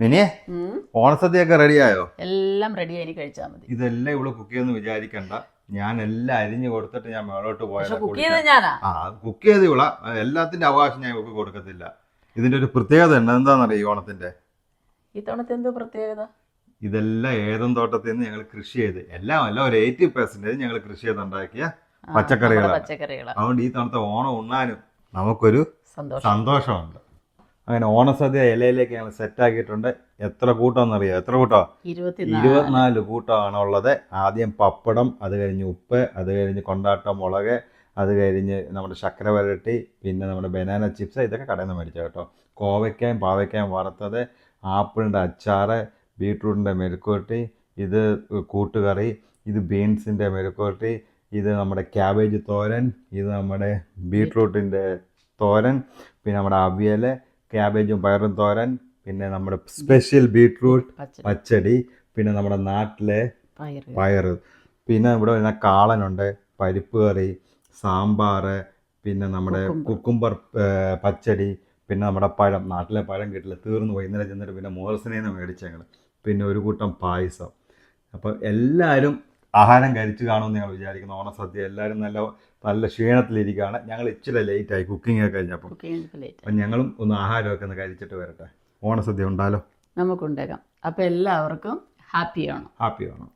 മിനിയെ. ഓണസദ്യയൊക്കെ റെഡിയായോ? എല്ലാം റെഡി ആയി കഴിച്ചാൽ മതി. ഇതെല്ലാം ഇവിടെ കുക്ക് ചെയ്യുമെന്ന് വിചാരിക്കണ്ട. ഞാൻ എല്ലാം അരിഞ്ഞു കൊടുത്തിട്ട് ഞാൻ മേളോട്ട് പോയത് ചെയ്ത് ആ കുക്ക് ചെയ്ത് ഇവിടെ എല്ലാത്തിന്റെ അവകാശം ഞാൻ ഇവക്ക് കൊടുക്കത്തില്ല. ഇതിന്റെ ഒരു പ്രത്യേകത ഉണ്ട് എന്താണെന്നറിയോ ഈ ഓണത്തിന്റെ ഇത്തവണത്തെ എന്തോ പ്രത്യേകത? ഇതെല്ലാം ഏതും തോട്ടത്തിൽ നിന്ന് ഞങ്ങൾ കൃഷി ചെയ്ത്. എല്ലാം അല്ല ഒരു എയ്റ്റി പെർസെന്റേജ് ഞങ്ങൾ കൃഷി ചെയ്തുണ്ടാക്കിയ ഉണ്ടാക്കിയ പച്ചക്കറികളാണ്. അതുകൊണ്ട് ഈ തവണത്തെ ഓണം ഉണ്ണാനും നമുക്കൊരു സന്തോഷം. സന്തോഷമുണ്ട്. അങ്ങനെ ഓണസദ്യ ഇലയിലേക്ക് ഞങ്ങൾ സെറ്റ് ആക്കിയിട്ടുണ്ട്. എത്ര കൂട്ടമെന്നറിയോ? എത്ര കൂട്ടോ? ഇരുപത്തിനാല്. കൂട്ടമാണ് ഉള്ളത് ആദ്യം പപ്പടം അത് കഴിഞ്ഞ് ഉപ്പ് അത് കഴിഞ്ഞ് കൊണ്ടാട്ട മുളക് അത് കഴിഞ്ഞ് നമ്മുടെ ശർക്കര വരട്ടി പിന്നെ നമ്മുടെ ബനാന ചിപ്സ് ഇതൊക്കെ കടയിൽ നിന്ന് മേടിച്ചാൽ കേട്ടോ. കോവയ്ക്കായും പാവയ്ക്കായും വറുത്തത് ആപ്പിളിന്റെ അച്ചാറ് ബീട്രൂട്ടിന്റെ മെഴുക്കുവരട്ടി ഇത് കൂട്ടുകറി ഇത് ബീൻസിന്റെ മെഴുക്കുവരട്ടി ഇത് നമ്മുടെ ക്യാബേജ് തോരൻ ഇത് നമ്മുടെ ബീട്രൂട്ടിന്റെ തോരൻ പിന്നെ നമ്മുടെ അവിയൽ ക്യാബേജും പയറും തോരൻ പിന്നെ നമ്മുടെ സ്പെഷ്യൽ ബീട്രൂട്ട് പച്ചടി. പിന്നെ നമ്മുടെ നാട്ടിലെ പയറ്. പയറ്. പിന്നെ ഇവിടെ വരുന്ന കാളനുണ്ട് പരിപ്പ് കറി സാമ്പാർ പിന്നെ നമ്മുടെ കുക്കുംബർ. പച്ചടി പിന്നെ നമ്മുടെ പഴം നാട്ടിലെ പഴം കിട്ടില്ല തീർന്നു പോയി. ഇന്നലെ ചെന്നിട്ട് പിന്നെ നിന്ന് മേടിച്ച ഞങ്ങൾ പിന്നെ ഒരു കൂട്ടം പായസം. അപ്പോൾ എല്ലാവരും ആഹാരം കഴിച്ചു കാണുമെന്ന് ഞങ്ങൾ വിചാരിക്കുന്നു. ഓണസദ്യ എല്ലാവരും നല്ല നല്ല ക്ഷീണത്തിലിരിക്കുകയാണ്. ഞങ്ങൾ ഇച്ചിരി ലേറ്റായി കുക്കിംഗ് ഒക്കെ കഴിഞ്ഞപ്പോൾ അപ്പം ഞങ്ങളും ഒന്ന് ആഹാരമൊക്കെ ഒന്ന് കഴിച്ചിട്ട് വരട്ടെ. ഓണസദ്യ ഉണ്ടാലോ? നമുക്കുണ്ടാകാം. അപ്പം എല്ലാവർക്കും ഹാപ്പി ആണോ ഹാപ്പി ആണോ